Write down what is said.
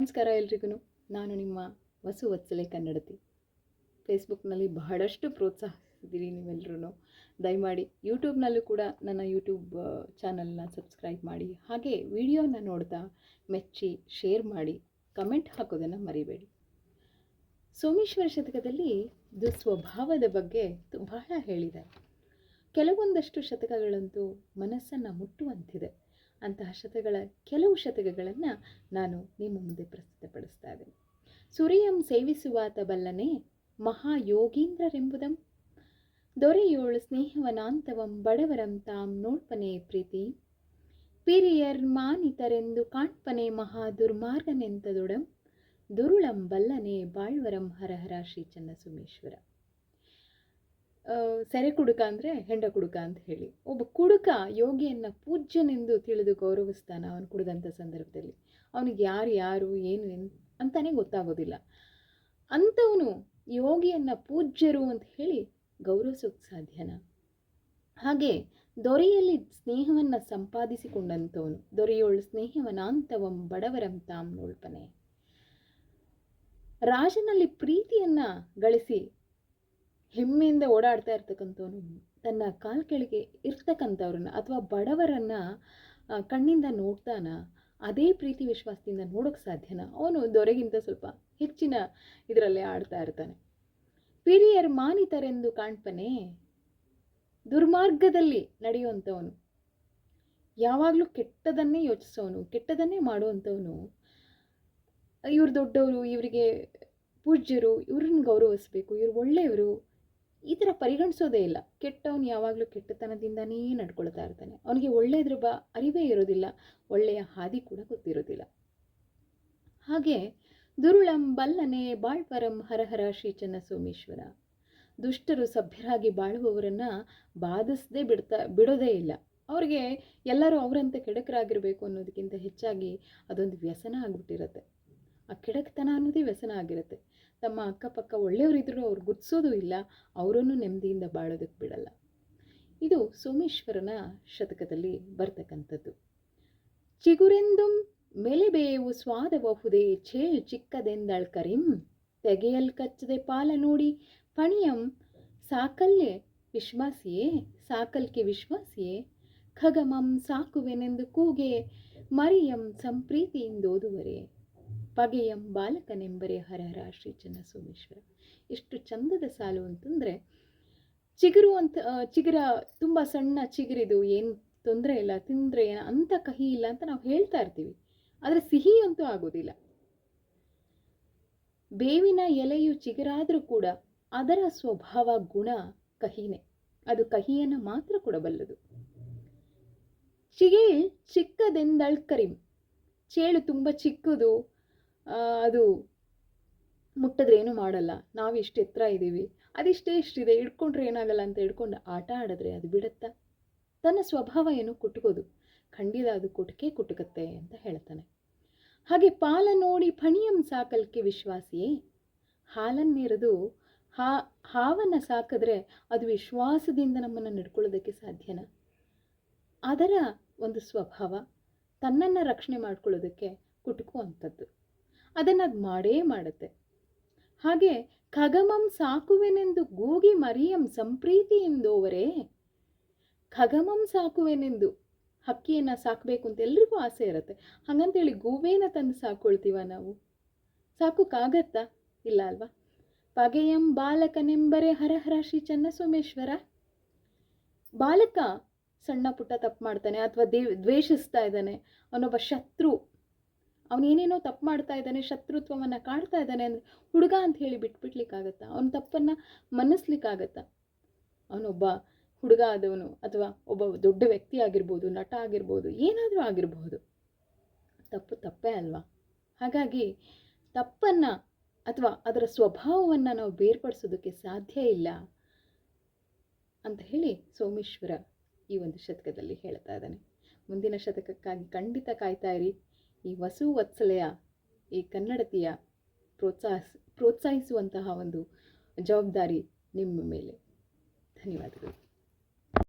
ನಮಸ್ಕಾರ ಎಲ್ರಿಗೂ ನಾನು ನಿಮ್ಮ ವಸು ವತ್ಸಲೆ ಕನ್ನಡತಿ. ಫೇಸ್ಬುಕ್ನಲ್ಲಿ ಬಹಳಷ್ಟು ಪ್ರೋತ್ಸಾಹಿಸಿದ್ದೀರಿ ನೀವೆಲ್ಲರೂ ದಯಮಾಡಿ ಯೂಟ್ಯೂಬ್ನಲ್ಲೂ ಕೂಡ ನನ್ನ ಯೂಟ್ಯೂಬ್ ಚಾನಲ್ನ ಸಬ್ಸ್ಕ್ರೈಬ್ ಮಾಡಿ, ಹಾಗೆ ವಿಡಿಯೋನ ನೋಡ್ತಾ ಮೆಚ್ಚಿ, ಶೇರ್ ಮಾಡಿ, ಕಮೆಂಟ್ ಹಾಕೋದನ್ನು ಮರಿಬೇಡಿ. ಸೋಮೇಶ್ವರ ಶತಕದಲ್ಲಿ ದುಸ್ವಭಾವದ ಬಗ್ಗೆ ಬಹಳ ಹೇಳಿದ್ದಾರೆ. ಕೆಲವೊಂದಷ್ಟು ಶತಕಗಳಂತೂ ಮನಸ್ಸನ್ನು ಮುಟ್ಟುವಂತಿದೆ. ಅಂತಹ ಶತಕಗಳ ಕೆಲವು ಶತಕಗಳನ್ನು ನಾನು ನಿಮ್ಮ ಮುಂದೆ ಪ್ರಸ್ತುತಪಡಿಸ್ತಾ ಇದ್ದೇನೆ. ಸುರಿಯಂ ಸೇವಿಸುವಾತ ಬಲ್ಲನೆ ಮಹಾಯೋಗೀಂದ್ರರೆಂಬುದಂ. ದೊರೆಯೋಳು ಸ್ನೇಹವನಾಂತವಂ ಬಡವರಂ ತಾಂ ನೋಡ್ಪನೆ ಪ್ರೀತಿ. ಪಿರಿಯರ್ ಮಾನಿತರೆಂದು ಕಾಣ್ಪನೆ ಮಹಾ ದುರ್ಮಾರ್ಗನೆಂತದೊಡಂ ದುರುಳಂ ಬಲ್ಲನೆ ಬಾಳ್ವರಂ ಹರಹರ ಶ್ರೀ ಚನ್ನಸುಮೇಶ್ವರ. ಸೆರೆ ಕುಡುಕ ಅಂದರೆ ಹೆಂಡ ಕುಡುಕ ಅಂತ ಹೇಳಿ. ಒಬ್ಬ ಕುಡುಕ ಯೋಗಿಯನ್ನ ಪೂಜ್ಯನೆಂದು ತಿಳಿದು ಗೌರವಿಸ್ತಾನೆ ಅವನು ಕುಡಿದಂಥ ಸಂದರ್ಭದಲ್ಲಿ. ಅವನಿಗೆ ಯಾರು ಯಾರು, ಏನು ಅಂತಾನೆ ಗೊತ್ತಾಗೋದಿಲ್ಲ. ಅಂಥವನು ಯೋಗಿಯನ್ನ ಪೂಜ್ಯರು ಅಂತ ಹೇಳಿ ಗೌರವಿಸೋಕೆ ಸಾಧ್ಯನ? ಹಾಗೆ ದೊರೆಯಲ್ಲಿ ಸ್ನೇಹವನ್ನು ಸಂಪಾದಿಸಿಕೊಂಡಂಥವನು ದೊರೆಯೋಳು ಸ್ನೇಹವನಾಂತವಂ ಬಡವರಂ ತಾಂ ನೋಳ್ಪನೆ ರಾಜನಲ್ಲಿ ಪ್ರೀತಿಯನ್ನು ಗಳಿಸಿ ಹೆಮ್ಮೆಯಿಂದ ಓಡಾಡ್ತಾ ಇರ್ತಕ್ಕಂಥವನು ತನ್ನ ಕಾಲ್ ಕೆಳಗೆ ಇರ್ತಕ್ಕಂಥವ್ರನ್ನ ಅಥವಾ ಬಡವರನ್ನ ಕಣ್ಣಿಂದ ನೋಡ್ತಾನ, ಅದೇ ಪ್ರೀತಿ ವಿಶ್ವಾಸದಿಂದ ನೋಡೋಕೆ ಸಾಧ್ಯನಾ? ಅವನು ದೊರೆಗಿಂತ ಸ್ವಲ್ಪ ಹೆಚ್ಚಿನ ಇದರಲ್ಲೇ ಆಡ್ತಾ ಇರ್ತಾನೆ. ಪಿರಿಯರ್ ಮಾನಿತರೆಂದು ಕಾಣ್ಪನೆ ದುರ್ಮಾರ್ಗದಲ್ಲಿ ನಡೆಯುವಂಥವನು. ಯಾವಾಗಲೂ ಕೆಟ್ಟದನ್ನೇ ಯೋಚಿಸೋನು, ಕೆಟ್ಟದನ್ನೇ ಮಾಡುವಂಥವನು. ಇವ್ರು ದೊಡ್ಡವರು, ಇವರಿಗೆ ಪೂಜ್ಯರು, ಇವ್ರನ್ನ ಗೌರವಿಸ್ಬೇಕು, ಇವ್ರು ಒಳ್ಳೆಯವರು ಈ ಥರ ಪರಿಗಣಿಸೋದೇ ಇಲ್ಲ. ಕೆಟ್ಟವನು ಯಾವಾಗಲೂ ಕೆಟ್ಟತನದಿಂದನೇ ನಡ್ಕೊಳ್ತಾ ಇರ್ತಾನೆ. ಅವನಿಗೆ ಒಳ್ಳೆಯದ್ರ ಬ ಅರಿವೇ ಇರೋದಿಲ್ಲ. ಒಳ್ಳೆಯ ಹಾದಿ ಕೂಡ ಗೊತ್ತಿರೋದಿಲ್ಲ. ಹಾಗೆ ದುರುಳಂ ಬಲ್ಲನೆ ಬಾಳ್ವರಂ ಹರಹರ ಶ್ರೀಚನ್ನ ಸೋಮೇಶ್ವರ. ದುಷ್ಟರು ಸಭ್ಯರಾಗಿ ಬಾಳುವವರನ್ನು ಬಾಧಿಸದೆ ಬಿಡ್ತಾ, ಬಿಡೋದೇ ಇಲ್ಲ. ಅವ್ರಿಗೆ ಎಲ್ಲರೂ ಅವರಂತೆ ಕೆಡಕರಾಗಿರಬೇಕು ಅನ್ನೋದಕ್ಕಿಂತ ಹೆಚ್ಚಾಗಿ ಅದೊಂದು ವ್ಯಸನ ಆಗಿಬಿಟ್ಟಿರತ್ತೆ. ಆ ಕೆಡಕ್ತನ ಅನ್ನೋದೇ ವ್ಯಸನ ಆಗಿರುತ್ತೆ. ತಮ್ಮ ಅಕ್ಕಪಕ್ಕ ಒಳ್ಳೆಯವರಿದ್ರು ಅವ್ರು ಗುರ್ತಿಸೋದು ಇಲ್ಲ, ಅವರನ್ನು ನೆಮ್ಮದಿಯಿಂದ ಬಾಳೋದಕ್ಕೆ ಬಿಡಲ್ಲ. ಇದು ಸೋಮೇಶ್ವರನ ಶತಕದಲ್ಲಿ ಬರ್ತಕ್ಕಂಥದ್ದು. ಚಿಗುರೆಂದುಂ ಮೆಲೆಬೇವು ಸ್ವಾದಬಹುದೇ ಛೇಳ್ ಚಿಕ್ಕದೆಂದಳ್ ಕರಿಂ ತೆಗೆಯಲ್ ಕಚ್ಚದೆ ಪಾಲ ನೋಡಿ, ಪಣಿಯಂ ಸಾಕಲ್ಲೆ ವಿಶ್ವಾಸಿಯೇ, ಸಾಕಲ್ಕೆ ವಿಶ್ವಾಸಿಯೇ, ಖಗಮಂ ಸಾಕುವೆನೆಂದು ಕೂಗೆ, ಮರಿಯಂ ಸಂಪ್ರೀತಿಯಿಂದೋದುವರೆ. ಪಗೆಯಂ ಬಾಲಕನೆಂಬರೆ ಹರಹರ ಶ್ರೀ ಚನ್ನಸೋಮೇಶ್ವರ. ಎಷ್ಟು ಚಂದದ ಸಾಲು ಅಂತಂದರೆ, ಚಿಗುರು ಅಂತ ಚಿಗುರ ತುಂಬ ಸಣ್ಣ ಚಿಗುರಿದು ಏನು ತೊಂದರೆ ಇಲ್ಲ, ತಿಂದರೆ ಅಂಥ ಕಹಿ ಇಲ್ಲ ಅಂತ ನಾವು ಹೇಳ್ತಾ ಇರ್ತೀವಿ. ಆದರೆ ಸಿಹಿ ಅಂತೂ ಆಗೋದಿಲ್ಲ. ಬೇವಿನ ಎಲೆಯು ಚಿಗುರಾದರೂ ಕೂಡ ಅದರ ಸ್ವಭಾವ ಗುಣ ಕಹಿನೇ. ಅದು ಕಹಿಯನ್ನು ಮಾತ್ರ ಕೊಡಬಲ್ಲದು ಚಿಗೇಳ್ ಚಿಕ್ಕದೆಂದಳ್ಕರಿಂ ಚೇಳು ತುಂಬ ಚಿಕ್ಕದು ಅದು ಮುಟ್ಟಿದ್ರೆ ಏನೂ ಮಾಡಲ್ಲ. ನಾವು ಇಷ್ಟು ಎತ್ತರ ಇದ್ದೀವಿ. ಅದಿಷ್ಟೇ ಇಷ್ಟಿದೆ. ಹಿಡ್ಕೊಂಡ್ರೆ ಏನಾಗಲ್ಲ ಅಂತ ಹಿಡ್ಕೊಂಡು ಆಟ ಆಡಿದ್ರೆ ಅದು ಬಿಡುತ್ತಾ? ತನ್ನ ಸ್ವಭಾವ ಏನು ಕುಟ್ಕೋದು? ಖಂಡಿತ ಅದು ಕುಟುಕೆ ಕುಟುಕತ್ತೆ ಅಂತ ಹೇಳ್ತಾನೆ. ಹಾಗೆ ಪಾಲ ನೋಡಿ ಫಣಿಯಂ ಸಾಕಲ್ಕೆ ವಿಶ್ವಾಸಿಯೇ? ಹಾಲನ್ನಿರದು ಹಾ, ಹಾವನ್ನು ಸಾಕಿದ್ರೆ ಅದು ವಿಶ್ವಾಸದಿಂದ ನಮ್ಮನ್ನು ನಡ್ಕೊಳ್ಳೋದಕ್ಕೆ ಸಾಧ್ಯನಾ? ಅದರ ಒಂದು ಸ್ವಭಾವ ತನ್ನನ್ನು ರಕ್ಷಣೆ ಮಾಡ್ಕೊಳ್ಳೋದಕ್ಕೆ ಕುಟುಕುವಂಥದ್ದು. ಅದನ್ನು ಅದು ಮಾಡೇ ಮಾಡುತ್ತೆ. ಹಾಗೆ ಖಗಮಂ ಸಾಕುವೆನೆಂದು ಗೂಗಿ ಮರಿಯಂ ಸಂಪ್ರೀತಿಯಿಂದೋವರೇ ಖಗಮಂ ಸಾಕುವೆನೆಂದು ಹಕ್ಕಿಯನ್ನು ಸಾಕಬೇಕು ಅಂತ ಎಲ್ರಿಗೂ ಆಸೆ ಇರುತ್ತೆ. ಹಾಗಂತೇಳಿ ಗೂಬೇನ ತಂದು ಸಾಕೊಳ್ತೀವ ನಾವು? ಸಾಕೋಕ್ಕಾಗತ್ತಾ ಇಲ್ಲ ಅಲ್ವಾ? ಪಗೆಯಂ ಬಾಲಕನೆಂಬರೆ ಹರಹರ ಶ್ರೀ ಚನ್ನಸೋಮೇಶ್ವರ. ಬಾಲಕ ಸಣ್ಣ ಪುಟ್ಟ ತಪ್ಪು ಮಾಡ್ತಾನೆ ಅಥವಾ ದೇ ದ್ವೇಷಿಸ್ತಾ ಇದ್ದಾನೆ ಅವನೊಬ್ಬ ಶತ್ರು ಅವನೇನೇನೋ ತಪ್ಪು ಮಾಡ್ತಾ ಇದ್ದಾನೆ, ಶತ್ರುತ್ವವನ್ನು ಕಾಡ್ತಾ ಇದ್ದಾನೆ ಅಂದರೆ ಹುಡುಗ ಅಂತ ಹೇಳಿ ಬಿಟ್ಬಿಡ್ಲಿಕ್ಕಾಗತ್ತಾ? ಅವನ ತಪ್ಪನ್ನು ಮನ್ನಿಸ್ಲಿಕ್ಕಾಗತ್ತಾ ಅವನೊಬ್ಬ ಹುಡುಗ ಆದವನು ಅಥವಾ ಒಬ್ಬ ದೊಡ್ಡ ವ್ಯಕ್ತಿ ಆಗಿರ್ಬೋದು, ನಟ ಆಗಿರ್ಬೋದು, ಏನಾದರೂ ಆಗಿರಬಹುದು ತಪ್ಪು ತಪ್ಪೇ ಅಲ್ವಾ? ಹಾಗಾಗಿ ತಪ್ಪನ್ನು ಅಥವಾ ಅದರ ಸ್ವಭಾವವನ್ನು ನಾವು ಬೇರ್ಪಡಿಸೋದಕ್ಕೆ ಸಾಧ್ಯ ಇಲ್ಲ ಅಂತ ಹೇಳಿ ಸೋಮೇಶ್ವರ ಈ ಒಂದು ಶತಕದಲ್ಲಿ ಹೇಳ್ತಾ ಇದ್ದಾನೆ. ಮುಂದಿನ ಶತಕಕ್ಕಾಗಿ ಖಂಡಿತ ಕಾಯ್ತಾ ಇರಿ. ಈ ವಸು ವತ್ಸಲೆಯ ಈ ಕನ್ನಡತಿಯ ಪ್ರೋತ್ಸಾಹಿಸ್ ಪ್ರೋತ್ಸಾಹಿಸುವಂತಹ ಒಂದು ಜವಾಬ್ದಾರಿ ನಿಮ್ಮ ಮೇಲೆ. ಧನ್ಯವಾದಗಳು.